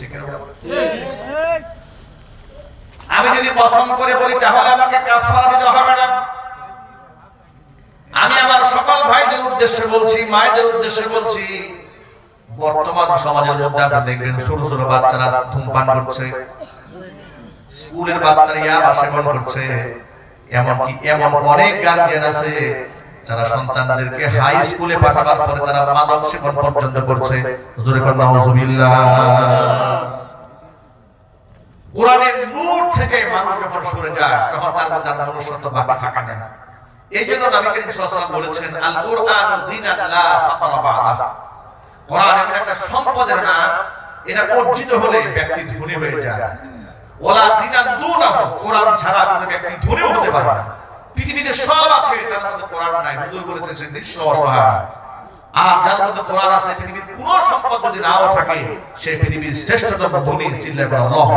না আমি যদি পছন্দ করে বলি, তাহলে আমাকে দিতে হবে না। আমি আমার সকল ভাইদের উদ্দেশ্যে বলছি, মায়েদের উদ্দেশ্যে বলছি, বর্তমান সমাজের মধ্যে আপনি দেখবেন, ছোট ছোট বাচ্চারা ধূমপান করছে। স্কুলের বাচ্চারা ইয়াবা সেবন করছে। এমনকি, এমন অনেক গার্জিয়ান আছে যারা সন্তানদেরকে হাই স্কুলে পাঠাবার পরে তারা মাদক সেবন পর্যন্ত করছে। জোরে কোরআনের নূর থেকে মানুষ যখন সরে যায় তখন তার মধ্যে আর মনুষ্যত্ব বাকি থাকে না। এই জন্য নবী করিম সাল্লাল্লাহু বলেছেন আল কোরআন দিনান লা কোরআন এমন একটা সম্পদের না এটা অর্জিত হলে ব্যক্তি ধনী হয়ে যায়। ওলা দিনান দুনাহু। কোরআন ছাড়া কোনো ব্যক্তি ধনীও হতে পারে না। পৃথিবীতে সব আছে তার মধ্যে কোরআন নাই। হুজুর বলেছেন সে নিঃস্ব অসহায় আর যার মধ্যে কোরআন আছে, পৃথিবীর কোন সম্পদ যদি নাও থাকে, সে পৃথিবীর শ্রেষ্ঠতম ধনী চিল্লায় করে আল্লাহু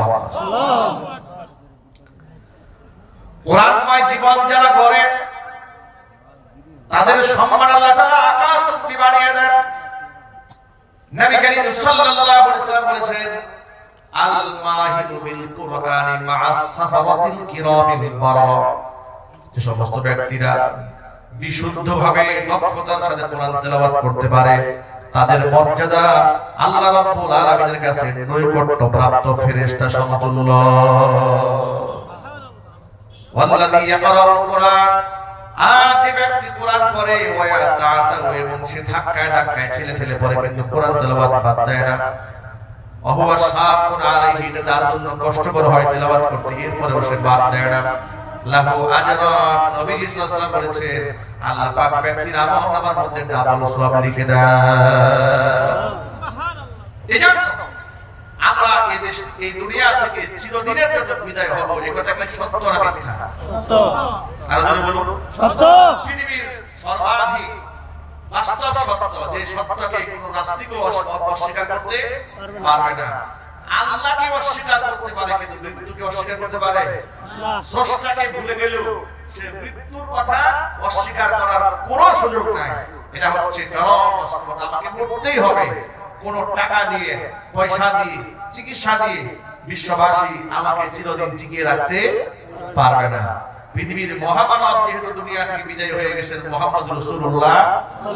কোরআনময় জীবন যারা গড়ে, তাদের সম্মান আল্লাহ তাআলা আকাশ চুক্তি বানিয়ে দেন। নবী করিম সাল্লাল্লাহু আলাইহি ওয়াসাল্লাম বলেছেন আল মাহিদু বিল কুরআনি মা'আস সাফাওয়াতিল কিরামিল বারা। যে সমস্ত ব্যক্তিরা বিশুদ্ধভাবে দক্ষতার সাথে কোরআন তেলাওয়াত করতে পারে তাদের মর্যাদা আল্লাহ রাব্বুল আলামিনের কাছে নৈকট্য প্রাপ্ত ফেরেশতা সমতুল্য। ওয়াল্লাযী ইয়াকরাউল কুরআন আর যে ব্যক্তি কোরআন পড়ে ওয়া এবং সে ধাক্কায় ধাক্কায় ঠেলে ঠেলে পড়ে কিন্তু কোরআন তেলাওয়াত বাদ দেয় না। অহুয়া আলাইহি তার জন্য কষ্টকর হয় তেলাওয়াত করতে এরপরেও সে বাদ দেয় না। লাহু আজরান। নবী সাল্লাল্লাহু বলেছেন আল্লাহ পাক ব্যক্তির আমল নামার মধ্যে ডাবল সওয়াব লিখে দেন। এজন্য আমরা এই দেশ এই দুনিয়া থেকে চিরদিনের জন্য বিদায় হব। এই কথা কি সত্য না মিথ্যা? সত্য। আর জোরে বলুন। সত্য। পৃথিবীর সর্বাধিক বাস্তব সত্য যে সত্যকে কোন নাস্তিকও অস্বীকার করতে পারবে না। আল্লাহকে অস্বীকার করতে পারে কিন্তু মৃত্যুকে অস্বীকার করতে পারে। স্রষ্টাকে ভুলে সে মৃত্যুর কথা অস্বীকার করার কোনো সুযোগ নাই। এটা হচ্ছে চরম বাস্তবতা। আমাকে মরতেই হবে। কোন টাকা দিয়ে পয়সা দিয়ে চিকিৎসা দিয়ে বিশ্ববাসী আমাকে চিরদিন টিকিয়ে রাখতে পারবে না। পৃথিবীর মহামানব যেহেতু দুনিয়া থেকে বিদায় হয়ে গেছেন মোহাম্মদ রসুল্লাহ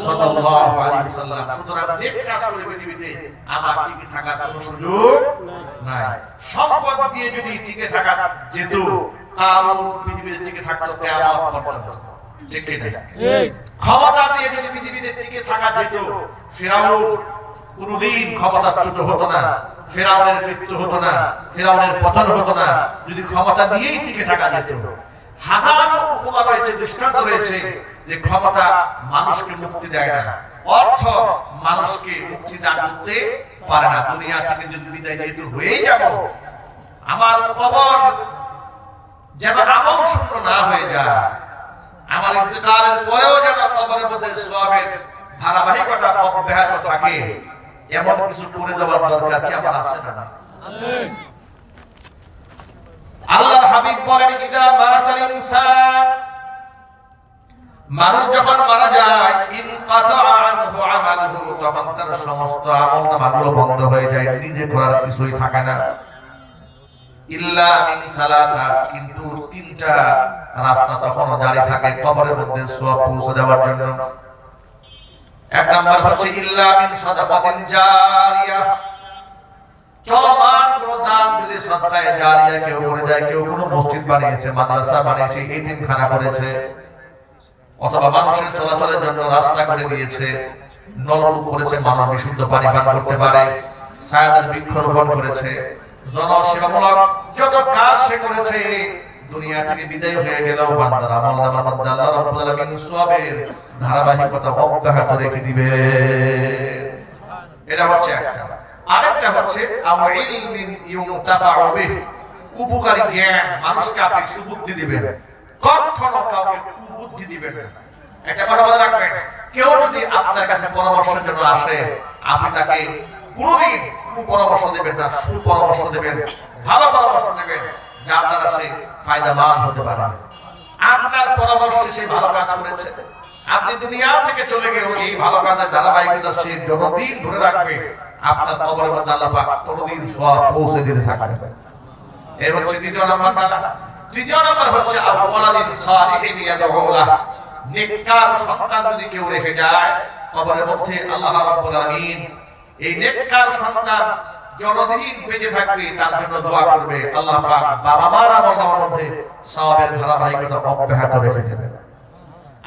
সাল্লাল্লাহু আলাইহি ওয়াসাল্লাম। সুতরাং নেক কাজ করে পৃথিবীতে আমার টিকে থাকার কোনো সুযোগ নাই। সম্পদ দিয়ে যদি টিকে থাকা যেত কারণ পৃথিবীতে টিকে থাকতো কিয়ামত পর্যন্ত। ঠিক কি ঠিক। ক্ষমতা দিয়ে যদি পৃথিবীতে টিকে থাকা যেত ফেরাউন কোনদিন ক্ষমতাচ্যুত হতো না। ফেরাউনের মৃত্যু হতো না। ফেরাউনের পতন হতো না। যদি ক্ষমতা দিয়েই টিকে থাকা যেত হাজারো উপমা রয়েছে দৃষ্টান্ত রয়েছে যে ক্ষমতা মানুষকে মুক্তি দেয় না। অর্থ মানুষকে মুক্তি দান করতে পারে না। দুনিয়া থেকে যদি বিদায় যেহেতু হয়ে যাব। আমার কবর যেন আমল শূন্য না হয়ে যায়। আমার ইন্তেকালের পরেও যেন কবরের মধ্যে সোয়াবের ধারাবাহিকতা অব্যাহত থাকে। এমন কিছু করে যাওয়ার দরকার কি আমার আছে না আল্লাহর হাবিব বলেন ইদা মাতাল মানুষ যখন মারা যায় তখন তার সমস্ত আমল নামাগুলো বন্ধ হয়ে যায়, নিজে করার কিছুই থাকে না। কিন্তু তিনটা রাস্তা তখনও জারি থাকে কবরের মধ্যে সওয়াব পৌঁছে দেওয়ার জন্য। এক নাম্বার হচ্ছে ইল্লা মিন সাদাকাতিন জারিয়া। চলমান দান যদি সদকায়ে জারিয়া কেউ করে যায়, কেউ কোনো মসজিদ বানিয়েছে, মাদ্রাসা বানিয়েছে করেছে, অথবা মানুষের চলাচলের জন্য রাস্তা করে দিয়েছে, নলকূপ করেছে, মানুষ বিশুদ্ধ পানি পান করতে পারে, ছায়াদের বৃক্ষরোপণ করেছে, জনসেবামূলক যত কাজ সে করেছে, দুনিয়া থেকে বিদায় হয়ে গেলেও বান্দার আমল নামার মধ্যে আল্লাহ আলামিন সওয়াবের ধারাবাহিকতা অব্যাহত রেখে দিবে। এটা হচ্ছে একটা। আরেকটা হচ্ছে উপকারী জ্ঞান, মানুষকে আপনি সুবুদ্ধি দিবেন। কখনো কাউকে কুবুদ্ধি দিবেন না। একটা কথা মনে রাখবেন, কেউ যদি আপনার কাছে পরামর্শের জন্য আসে, আপনি তাকে কোনোদিন কুপরামর্শ দেবেন না, সুপরামর্শ দেবেন, ভালো পরামর্শ দেবেন, যা আপনারা সে ফায়দামান হতে পারে। আপনার পরামর্শে সে ভালো কাজ করেছে। আপনি দুনিয়া থেকে চলে গেলেও এই ভালো কাজের ধারাবাহিকতা সে যতদিন ধরে রাখবে। আপনার কবরের মধ্যে আল্লাহ পাক ততদিন সওয়াব পৌঁছে দিতে থাকবেন। এই হচ্ছে দ্বিতীয় নাম্বার তৃতীয় নাম্বার হচ্ছে আওয়ালাদিন সালিহিন ইয়াদউলা। নেককার সন্তান যদি কেউ রেখে যায়, কবরের মধ্যে আল্লাহ রাব্বুল আলামিন এই নেককার সন্তান যতদিন বেঁচে থাকবে, তার জন্য দোয়া করবে। আল্লাহ পাক বাবা মার আমল নামার মধ্যে সওয়াবের ধারাবাহিকতা অব্যাহত রেখে দেবেন।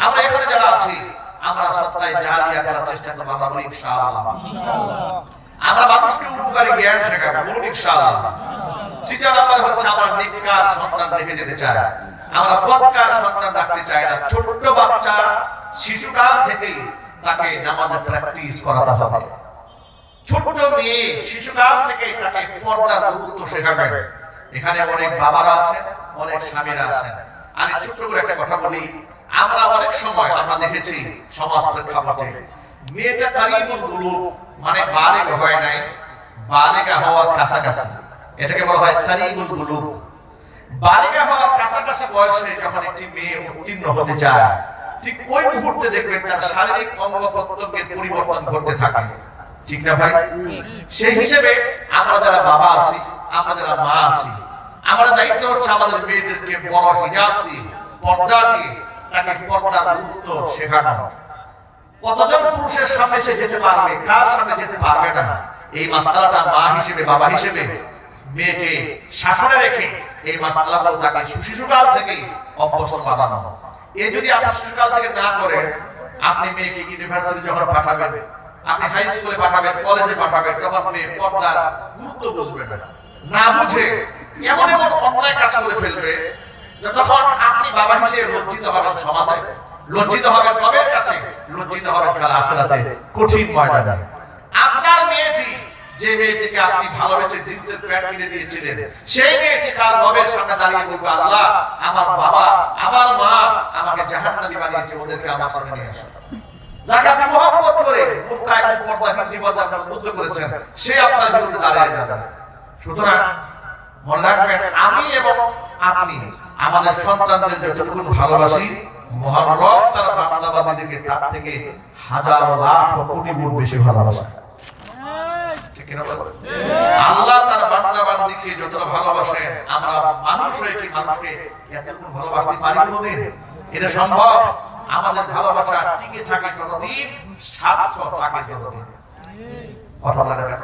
আমরা এখানে যারা আছি, আমরা সত্তায় জারিয়া করার চেষ্টা করব, আমরা বলি ইনশাআল্লাহ ইনশাআল্লাহ। আমরা মানুষকে উপকারী জ্ঞান শেখাবো, বলুন ইনশাআল্লাহ। তৃতীয় নাম্বার হচ্ছে আমরা নেককার সন্তান রেখে যেতে চাই। আমরা সন্তান রাখতে চাই না। ছোট্ট বাচ্চা শিশুকাল তাকে নামাজের প্র্যাকটিস করাতে হবে। মেয়ে শিশুকাল থেকেই তাকে পর্দার গুরুত্ব এখানে অনেক বাবারা আছেন, অনেক স্বামীরা আছেন। আমি ছোট্ট করে একটা কথা বলি। আমরা অনেক সময় আমরা দেখেছি সমাজ প্রেক্ষাপটে মেয়েটা কারিবুল বুলুক মানে বালেগ হয় নাই, বালেগা হওয়ার কাছাকাছি। এটাকে বলা হয় কারিবুল বুলুক বালিকা হওয়ার কাছাকাছি বয়সে যখন একটি মেয়ে উত্তীর্ণ হতে চায়, ঠিক ওই মুহূর্তে দেখবেন তার শারীরিক অঙ্গ প্রত্যঙ্গের পরিবর্তন ঘটতে থাকে। ঠিক না ভাই? সেই হিসেবে আমরা যারা বাবা আছি, আমরা যারা মা আছি আমাদের দায়িত্ব হচ্ছে আমাদের মেয়েদেরকে বড় হিজাব দিয়ে, পর্দা দিয়ে, তাকে পর্দার গুরুত্ব শেখানো। কতজন পুরুষের সামনে সে যেতে পারবে? কার সামনে যেতে পারবে না? এই মাসলাটা মা হিসেবে, বাবা হিসেবে, মেয়েকে শাসনে রেখে এই মাসলাগুলো তাকে সুশিশুকাল থেকে অভ্যস্ত বানানো এই যদি আপনি শিশুকাল থেকে না করেন, আপনি মেয়েকে ইউনিভার্সিটি যখন পাঠাবেন, আপনি হাই স্কুলে পাঠাবেন কলেজে পাঠাবেন, তখন মেয়ে পর্দার গুরুত্ব বুঝবে না। না বুঝে এমন এমন অন্যায় কাজ করে ফেলবে, যতক্ষণ আপনি বাবা হিসেবে লজ্জিত হবেন সমাজে। লজ্জিত হবেন কবের কাছে? লজ্জিত হবেন কাল আখেরাতে কঠিন ময়দানে। আপনার মেয়েটি, যে মেয়েটিকে আপনি ভালোবেসে জিন্সের প্যান্ট কিনে দিয়েছিলেন, সেই মেয়েটি কাল রবের সামনে দাঁড়িয়ে বলবে, আল্লাহ, আমার বাবা, আমার মা আমাকে জাহান্নামী বানিয়েছে, ওদেরকে আমার সামনে নিয়ে আসো। যাকে আপনি মহব্বত করে মুক্তায় পর্দাহীন জীবন আপনি উদ্বুদ্ধ করেছেন, সে আপনার বিরুদ্ধে দাঁড়িয়ে যাবে। সুতরাং মনে রাখবেন, আমি এবং আপনি আমাদের সন্তানদের যতটুকু ভালোবাসি মহান রব তার বান্দাবাদীদেরকে তার থেকে হাজার লাখ কোটি গুণ বেশি ভালোবাসে? আল্লাহ তার বান্দা বান্দিকে যতটা ভালোবাসেন আমরা মানুষ হয়ে কি মানুষকে এতটুকু ভালোবাসতে পারি কোনোদিন? এটা সম্ভব? আমাদের ভালোবাসা টিকে থাকে ততদিন স্বার্থ থাকে ততদিন কথা বলে কেন?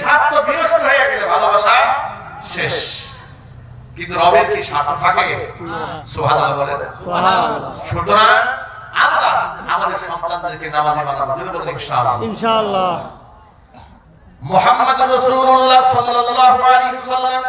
স্বার্থ বিনষ্ট হয়ে গেলে ভালোবাসা শেষ। কিন্তু রবের কি স্বার্থ থাকে? সুবহানাল্লাহ বলেন। সুতরাং আমরা আমাদের সন্তানদেরকে নামাজে বানাবো বলেন ইনশাআল্লাহ। ইনশাআল্লাহ। মুহাম্মদ রাসূলুল্লাহ সাল্লাল্লাহু আলাইহি ওয়াসাল্লাম